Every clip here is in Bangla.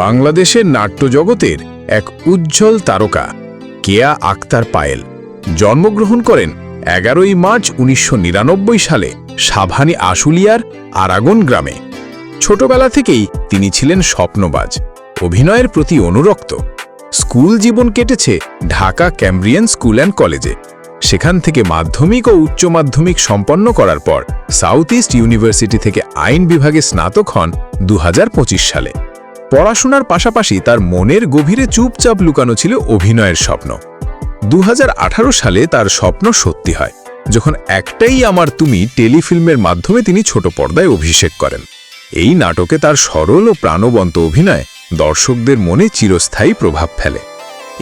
বাংলাদেশের নাট্যজগতের এক উজ্জ্বল তারকা, কেয়া আক্তার পায়েল। জন্মগ্রহণ করেন এগারোই মার্চ উনিশশো নিরানব্বই সালে সাভানি আশুলিয়ার আরাগন গ্রামে। ছোটবেলা থেকেই তিনি ছিলেন স্বপ্নবাজ, অভিনয়ের প্রতি অনুরক্ত। স্কুল জীবন কেটেছে ঢাকা ক্যাম্ব্রিয়ান স্কুল অ্যান্ড কলেজে। সেখান থেকে মাধ্যমিক ও উচ্চ মাধ্যমিক সম্পন্ন করার পর সাউথ ইস্ট ইউনিভার্সিটি থেকে আইন বিভাগে স্নাতক হন দু হাজার পঁচিশ সালে। পড়াশোনার পাশাপাশি তার মনের গভীরে চুপচাপ লুকানো ছিল অভিনয়ের স্বপ্ন। দু হাজার আঠারো সালে তার স্বপ্ন সত্যি হয়, যখন একটাই আমার তুমি টেলিফিল্মের মাধ্যমে তিনি ছোট পর্দায় অভিষেক করেন। এই নাটকে তার সরল ও প্রাণবন্ত অভিনয় দর্শকদের মনে চিরস্থায়ী প্রভাব ফেলে।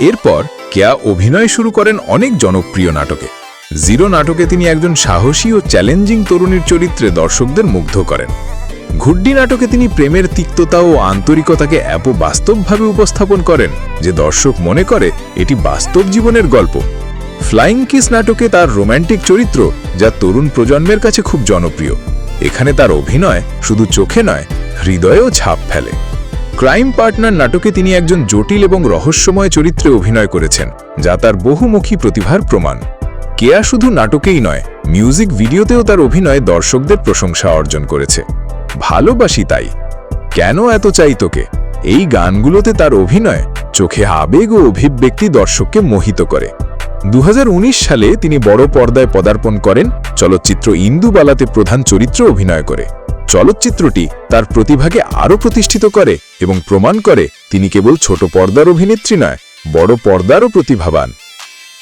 এরপর কেয়া অভিনয় শুরু করেন অনেক জনপ্রিয় নাটকে। জিরো নাটকে তিনি একজন সাহসী ও চ্যালেঞ্জিং তরুণীর চরিত্রে দর্শকদের মুগ্ধ করেন। ঘুড্ডি নাটকে তিনি প্রেমের তিক্ততা ও আন্তরিকতাকে এত বাস্তবভাবে উপস্থাপন করেন যে দর্শক মনে করে এটি বাস্তব জীবনের গল্প। ফ্লাইং কিস নাটকে তার রোম্যান্টিক চরিত্র যা তরুণ প্রজন্মের কাছে খুব জনপ্রিয়। এখানে তার অভিনয় শুধু চোখে নয়, হৃদয়েও ছাপ ফেলে। ক্রাইম পার্টনার নাটকে তিনি একজন জটিল এবং রহস্যময় চরিত্রে অভিনয় করেছেন, যা তার বহুমুখী প্রতিভার প্রমাণ। কেয়া শুধু নাটকেই নয়, মিউজিক ভিডিওতেও তার অভিনয় দর্শকদের প্রশংসা অর্জন করেছে। ভালোবাসি তাই। কেন এত চাই তোকে? এই গানগুলোতে তার অভিনয় চোখে আবেগ ও অভিব্যক্তি দর্শককে মোহিত করে। দু হাজার উনিশ সালে তিনি বড় পর্দায় পদার্পণ করেন চলচ্চিত্র ইন্দুবালাতে প্রধান চরিত্র অভিনয় করে। চলচ্চিত্রটি তার প্রতিভাকে আরও প্রতিষ্ঠিত করে এবং প্রমাণ করে তিনি কেবল ছোট পর্দার অভিনেত্রী নয়, বড় পর্দারও প্রতিভাবান।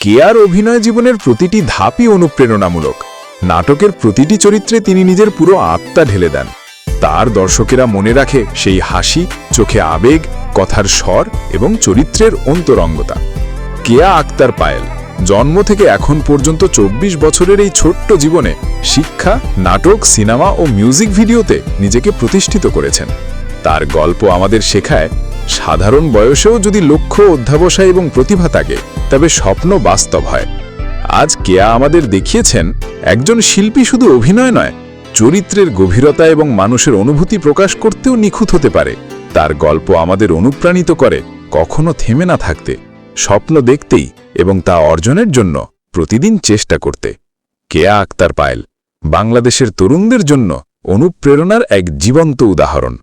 কেয়ার অভিনয় জীবনের প্রতিটি ধাপই অনুপ্রেরণামূলক। নাটকের প্রতিটি চরিত্রে তিনি নিজের পুরো আত্মা ঢেলে দেন। তার দর্শকেরা মনে রাখে সেই হাসি, চোখে আবেগ, কথার স্বর এবং চরিত্রের অন্তরঙ্গতা। কেয়া আক্তার পায়েল, জন্ম থেকে এখন পর্যন্ত ২৪ বছরের এই ছোট্ট জীবনে শিক্ষা, নাটক, সিনেমা ও মিউজিক ভিডিওতে নিজেকে প্রতিষ্ঠিত করেছেন। তার গল্প আমাদের শেখায়, সাধারণ বয়সেও যদি লক্ষ্য, অধ্যাবসায় এবং প্রতিভা থাকে, তবে স্বপ্ন বাস্তব হয়। আজ কেয়া আমাদের দেখিয়েছেন, একজন শিল্পী শুধু অভিনয় নয় চরিত্রের গভীরতা এবং মানুষের অনুভূতি প্রকাশ করতেও নিখুঁত হতে পারে। তার গল্প আমাদের অনুপ্রাণিত করে, কখনো থেমে না থাকতে, স্বপ্ন দেখতেই এবং তা অর্জনের জন্য প্রতিদিন চেষ্টা করতে। কেয়া আক্তার পায়েল, বাংলাদেশের তরুণদের জন্য অনুপ্রেরণার এক জীবন্ত উদাহরণ।